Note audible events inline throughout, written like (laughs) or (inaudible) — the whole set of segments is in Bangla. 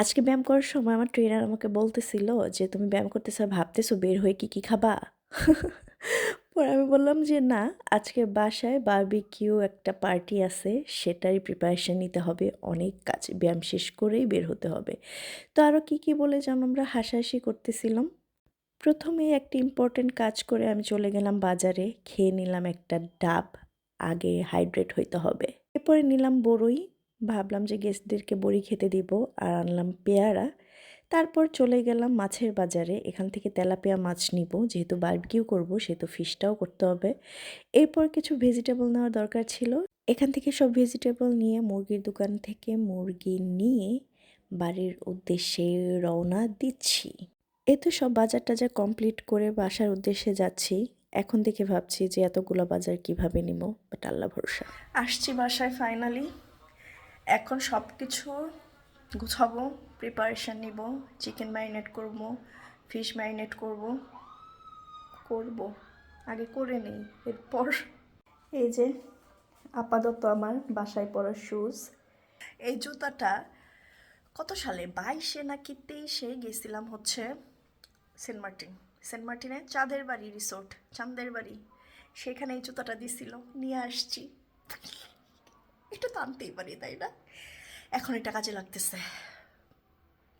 আজকে ব্যায়াম করার সময় আমার ট্রেনার আমাকে বলতেছিল যে, তুমি ব্যায়াম করতেছো, ভাবতেছো বের হয়ে কি কি খাবা? পরে আমি বললাম যে, না, আজকে বাসায় বারবিকিউ একটা পার্টি আছে, সেটারই প্রিপারেশান নিতে হবে, অনেক কাজ, ব্যায়াম শেষ করেই বের হতে হবে। তো আরও কী কী বলে যেন আমরা হাসাহাসি করতেছিলাম। প্রথমে একটি ইম্পর্ট্যান্ট কাজ করে আমি চলে গেলাম বাজারে, খেয়ে নিলাম একটা ডাব, আগে হাইড্রেট হইতে হবে। এরপরে নিলাম বড়ই ভাবলাম যে গেস্টদেরকে বড়ি খেতে দিব আর আনলাম পেয়ারা। তারপর চলে গেলাম মাছের বাজারে। এখান থেকে তেলাপিয়া মাছ নিব। যেহেতু বারবিকিউ করব, সেহেতু ফিশটাও করতে হবে। এরপর কিছু ভেজিটেবল নেওয়ার দরকার ছিল। এখান থেকে সব ভেজিটেবল নিয়ে মুরগির দোকান থেকে মুরগি নিয়ে বাড়ির উদ্দেশ্যে রওনা দিচ্ছি। এ তো সব বাজার টাজার কমপ্লিট করে বাসার উদ্দেশ্যে যাচ্ছি। এখন থেকে ভাবছি যে এতগুলো বাজার কীভাবে নিব বাট আল্লাহ ভরসা। আসছি বাসায় ফাইনালি এখন সব কিছু গুছাবো প্রিপারেশান নিব চিকেন ম্যারিনেট করব ফিশ ম্যারিনেট করব করব। আগে করে নেই, এরপর। এই যে আপাতত আমার বাসায় পরা শুজ এই জুতাটা কত সালে? বাইশে নাকি তেইশে গেছিলাম হচ্ছে সেন্ট মার্টিন। সেন্ট মার্টিনে চাঁদের বাড়ি রিসোর্ট চাঁদের বাড়ি। সেখানে এই জুতাটা দিছিল। নিয়ে আসছি। এটা তো আনতেই পারি, তাই না? এখন এটা কাজে লাগতেছে।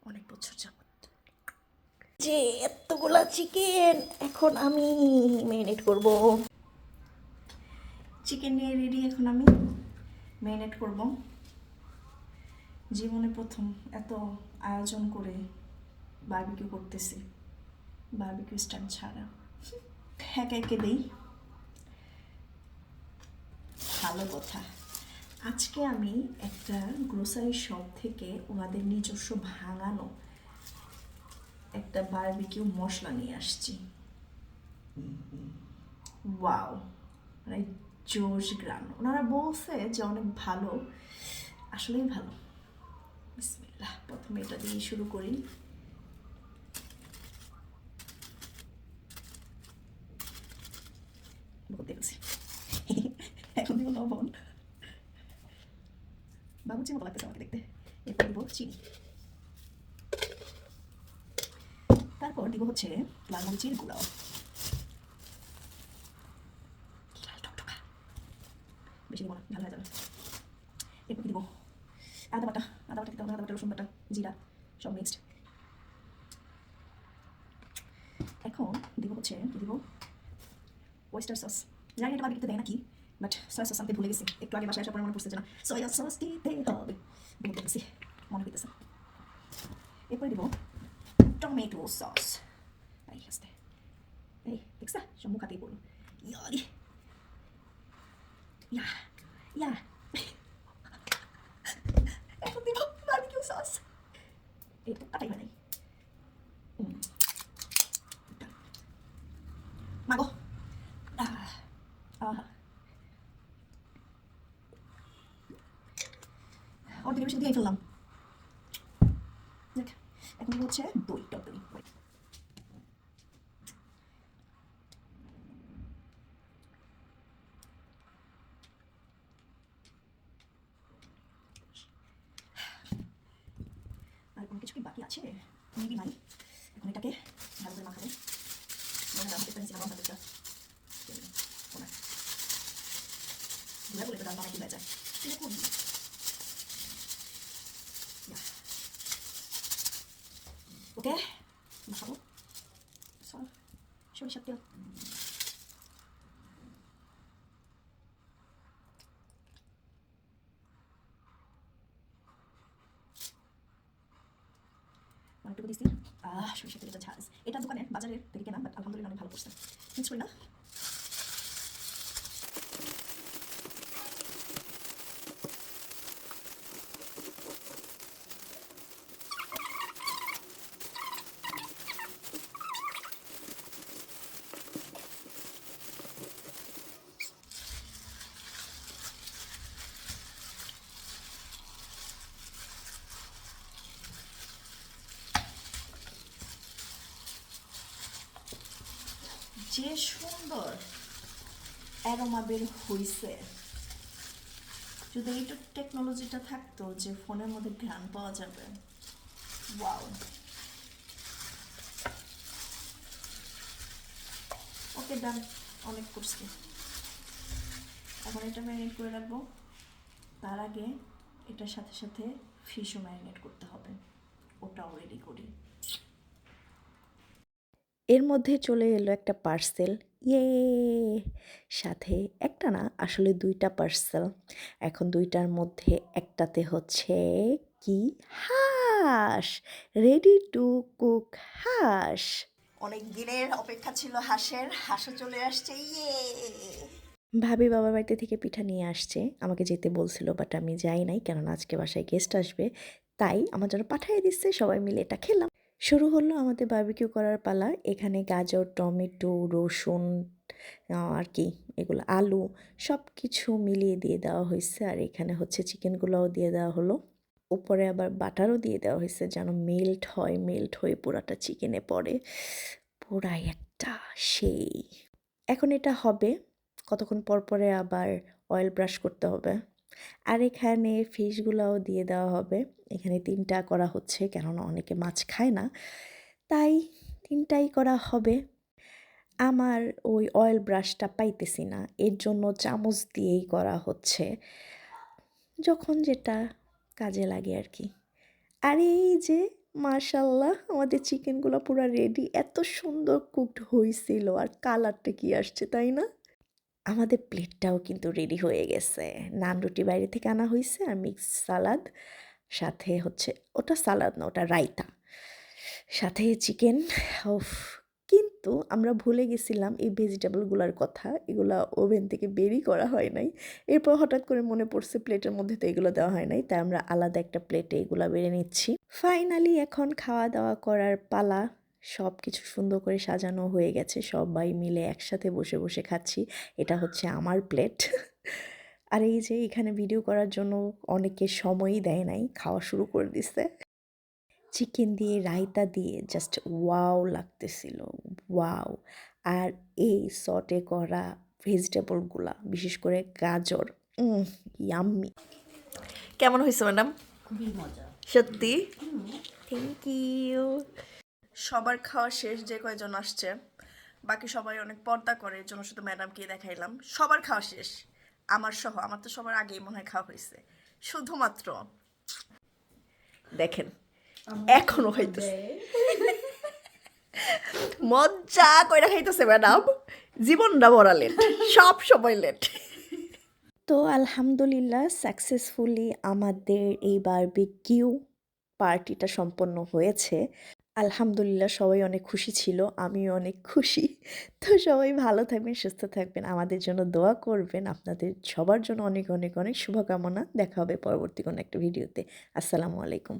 অনেক বছর যাবত যে এতগুলা চিকেন এখন আমি ম্যারিনেট করব। চিকেন নিয়ে রেডি এখন আমি ম্যারিনেট করব। জীবনে প্রথম এত আয়োজন করে বারবিকিউ করতেছি। বারবিকিউ স্ট্যান্ড ছাড়া। একে একে দেই। ভালো কথা। আজকে আমি একটা গ্রোসারি শপ থেকে ওনাদের নিজস্ব ভাঙানো একটা বারবিকিউ মশলা নিয়ে আসছি। ওয়াও মানে জোশ গ্রাম ওনারা বলছে যে অনেক ভালো। আসলেই ভালো। বিসমিল্লাহ, প্রথমে এটা দিয়ে শুরু করি। বলতে (laughs) লবণ বাবুচির মতো লাগতেছে আমাকে দেখতে এরপর দিব চিনি তারপর দিব হচ্ছে লাল মরিচের টকটকা। বেশি দিব ঝাল হয়ে যাবে। দিব? আদা বাটা আদা বাটা দিতে আদা বাটা, রসুন বাটা, জিরা, সব মিক্সড এখন দিব হচ্ছে দিব? ওয়েস্টার সস জানি এটা বাবিতে দেয় নাকি বাট সয়া সস আনতে ভুলে গেছি। একটু আগে বাসায় আসার মনে পড়ছে না সয়া সস দিতে হবে। মনে এরপরে দিব টমেটো সস এই দেখছা সব মুখ হাতেই পড়ল ইয়ারি ইয়া ইয়া এখন দিব বারবিকিউ সস এই তো কাটাই হয় নাই হুম। মাগো আহ আহা অর্ধেক বেশি দিয়ে ফেললাম দেখ এখন দিব হচ্ছে দই টক দই আর কোনো কিছু কি বাকি আছে? মেবি নাই এখন এটাকে ভালো করে মাখাবো। মনে দাম আমি পেন্সিল আমার হাতেটা ধুয়ে বলে দাম যায়? অনেকটুকু দিছি আহ সরিষা তেলটা ঝাঁজ এটা দোকানের বাজারের থেকে কেনা বাট আলহামদুলিল্লাহ অনেক ভালো করছে। কিছু না? যে সুন্দর অ্যারোমা বের হইছে। যদি এইটু টেকনোলজিটা থাকতো যে ফোনের মধ্যে ঘ্রাণ পাওয়া যাবে ওয়াও ওকে ডান অনেক করছি। এখন এটা ম্যারিনেট করে রাখব। তার আগে এটার সাথে সাথে ফিশও ম্যারিনেট করতে হবে। ওটাও রেডি করি। এর মধ্যে চলে এলো একটা পার্সেল ইয়ে সাথে একটা না আসলে দুইটা পার্সেল এখন দুইটার মধ্যে একটাতে হচ্ছে কি হাঁস রেডি টু কুক হাঁস অনেক দিনের অপেক্ষা ছিল হাঁসের হাঁসও চলে আসছে ইয়ে ভাবি বাবার বাড়িতে থেকে পিঠা নিয়ে আসছে আমাকে যেতে বলছিল বাট আমি যাই নাই কেননা আজকে বাসায় গেস্ট আসবে তাই আমার জন্য পাঠিয়ে দিচ্ছে সবাই মিলে এটা খেলাম শুরু হলো আমাদের বারবিকিউ করার পালা। এখানে গাজর, টমেটো, রসুন আর কি, এগুলো আলু সব কিছু মিলিয়ে দিয়ে দেওয়া হয়েছে। আর এখানে হচ্ছে চিকেনগুলোও দিয়ে দেওয়া হলো। উপরে আবার বাটারও দিয়ে দেওয়া হয়েছে যেন মেল্ট হয় মেল্ট হয়ে পুরাটা চিকেনে পড়ে। পুরাই একটা সেই। এখন এটা হবে। কতক্ষণ পর পরে আবার অয়েল ব্রাশ করতে হবে। আর এখানে ফিশগুলোও দিয়ে দেওয়া হবে। এখানে তিনটা করা হচ্ছে, কেননা অনেকে মাছ খায় না। তাই তিনটাই করা হবে। আমার ওই অয়েল ব্রাশটা পাইতেছি না। এর জন্য চামচ দিয়েই করা হচ্ছে। যখন যেটা কাজে লাগে আর কি। আর এই যে মাশাল্লাহ আমাদের চিকেনগুলো পুরো রেডি এত সুন্দর কুকড হয়েছিল আর কালারটা কি আসছে, তাই না? আমাদের প্লেটটাও কিন্তু রেডি হয়ে গেছে। নান রুটি বাইরে থেকে আনা হয়েছে আর মিক্স সালাদ সাথে হচ্ছে ওটা সালাদ না, ওটা রায়তা। সাথে চিকেন উফ, কিন্তু আমরা ভুলে গেছিলাম এই ভেজিটেবলগুলোর কথা। এগুলা ওভেন থেকে বেরি করা হয় নাই। এরপর হঠাৎ করে মনে পড়ছে প্লেটের মধ্যে তো এগুলো দেওয়া হয় নাই, তাই আমরা আলাদা একটা প্লেটে এগুলো বেড়ে নিচ্ছি। ফাইনালি এখন খাওয়া দাওয়া করার পালা। সব কিছু সুন্দর করে সাজানো হয়ে গেছে সবাই মিলে একসাথে বসে বসে খাচ্ছি। এটা হচ্ছে আমার প্লেট। আর এই যে এখানে ভিডিও করার জন্য অনেকে সময়ই দেয় নাই খাওয়া শুরু করে দিছে। চিকেন দিয়ে রায়তা দিয়ে জাস্ট ওয়াও লাগতেছিল ওয়াও আর এই সটে করা ভেজিটেবলগুলা বিশেষ করে গাজর ইয়াম্মি কেমন হয়েছে ম্যাডাম সত্যি? থ্যাংক ইউ সবার খাওয়া শেষ যে কয়জন আসছে বাকি সবাই অনেক পর্দা করে এর জন্য শুধু ম্যাডামকে দেখাইলাম। সবার খাওয়া শেষ। আমার সহ আমার তো সবার আগেই মনে হয় খাওয়া হয়েছে শুধুমাত্র দেখেন এখনও খাইতেছে। মজা কইরা খাইতেছে ম্যাডাম। জীবনটা বড় লেট সব সময় লেট তো আলহামদুলিল্লাহ সাকসেসফুলি আমাদের এই বারবিকিউ পার্টিটা সম্পন্ন হয়েছে। আলহামদুলিল্লাহ সবাই অনেক খুশি ছিল, আমিও অনেক খুশি। তো সবাই ভালো থাকবেন, সুস্থ থাকবেন, আমাদের জন্য দোয়া করবেন। আপনাদের সবার জন্য অনেক অনেক অনেক শুভকামনা। দেখা হবে পরবর্তী কোনো একটা ভিডিওতে। আসসালামু আলাইকুম।